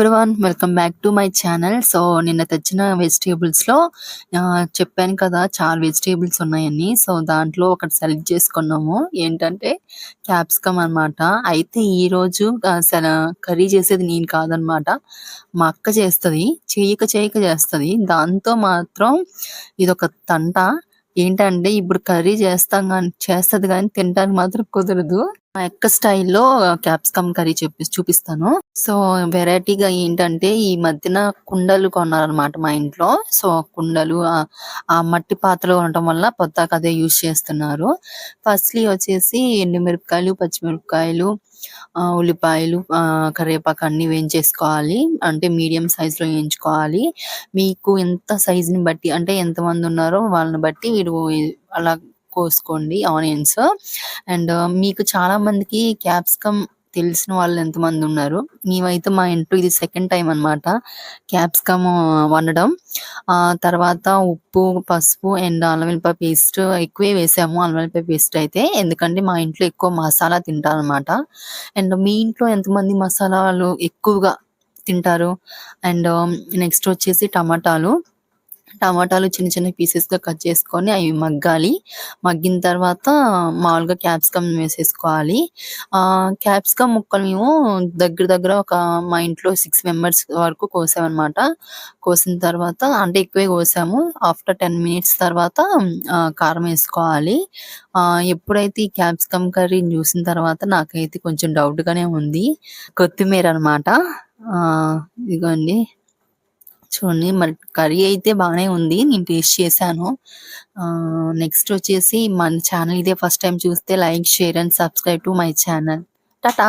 Everyone welcome back to my channel so నిన్న తెచ్చిన వెజిటేబుల్స్లో చెప్పాను కదా చాలా వెజిటేబుల్స్ ఉన్నాయని. సో దాంట్లో ఒకటి సెలెక్ట్ చేసుకున్నాము. ఏంటంటే క్యాప్సికమ్ అన్నమాట. అయితే ఈ రోజు కర్రీ చేసేది నేను కాదనమాట మా అక్క చేస్తది. చేయక చేయక చేస్తది. దాంతో మాత్రం ఇదొక తంట. ఏంటంటే ఇప్పుడు కర్రీ చేస్తాం కానీ చేస్తది కానీ తినడానికి మాత్రం కుదరదు. మా అక్క స్టైల్లో క్యాప్సికమ్ కర్రీ చూపి చూపిస్తాను. సో వెరైటీగా ఏంటంటే ఈ మధ్యన కుండలు కొన్నారనమాట మా ఇంట్లో. సో కుండలు ఆ- మట్టి పాత్రలు ఉండటం వల్ల పొద్దాక అదే యూజ్ చేస్తున్నారు. ఫస్ట్లీ వచ్చేసి ఎండుమిరపకాయలు పచ్చిమిరపకాయలు ఉల్లిపాయలు కరివేపాకు అన్ని వేయించేసుకోవాలి. అంటే మీడియం సైజ్లో వేయించుకోవాలి. మీకు ఎంత సైజుని బట్టి అంటే ఎంత మంది ఉన్నారో వాళ్ళని బట్టి మీరు అలా కోసుకోండి ఆనియన్స్. అండ్ uh, మీకు చాలా మందికి క్యాప్సికమ్ తెలిసిన వాళ్ళు ఎంతమంది ఉన్నారు. మేమైతే మా ఇంట్లో ఇది సెకండ్ టైం అన్నమాట. క్యాప్సికమ్ uh, వండడం. ఆ తర్వాత ఉప్పు పసుపు అండ్ అల్లం వెల్లిపాయ పేస్ట్ ఎక్కువే వేసాము. అల్లం వెల్లిపాయ పేస్ట్ అయితే ఎందుకంటే మా ఇంట్లో ఎక్కువ మసాలా తింటారనమాట అండ్ మీ ఇంట్లో ఎంతమంది మసాలాలు ఎక్కువగా తింటారు? అండ్ um, నెక్స్ట్ వచ్చేసి టమాటాలు. టమాటాలు చిన్న చిన్న పీసెస్గా కట్ చేసుకొని అవి మగ్గాలి. మగ్గిన తర్వాత మామూలుగా క్యాప్సికమ్ వేసేసుకోవాలి. క్యాప్సికమ్ ముక్కలు మేము దగ్గర దగ్గర ఒక మా ఇంట్లో సిక్స్ మెంబర్స్ వరకు కోసామన్నమాట. కోసిన తర్వాత అంటే ఎక్కువే కోసాము. ఆఫ్టర్ టెన్ మినిట్స్ తర్వాత కారం వేసుకోవాలి. ఎప్పుడైతే ఈ క్యాప్సికమ్ కర్రీ చూసిన తర్వాత నాకైతే కొంచెం డౌట్గానే ఉంది. కొత్తిమీర అనమాట ఇదిగోండి. చూడండి మరి కర్రీ అయితే బాగానే ఉంది నేను టేస్ట్ చేశాను. నెక్స్ట్ వచ్చేసి మన ఛానల్ ఇదే ఫస్ట్ టైం చూస్తే like share and subscribe to my channel. Tata!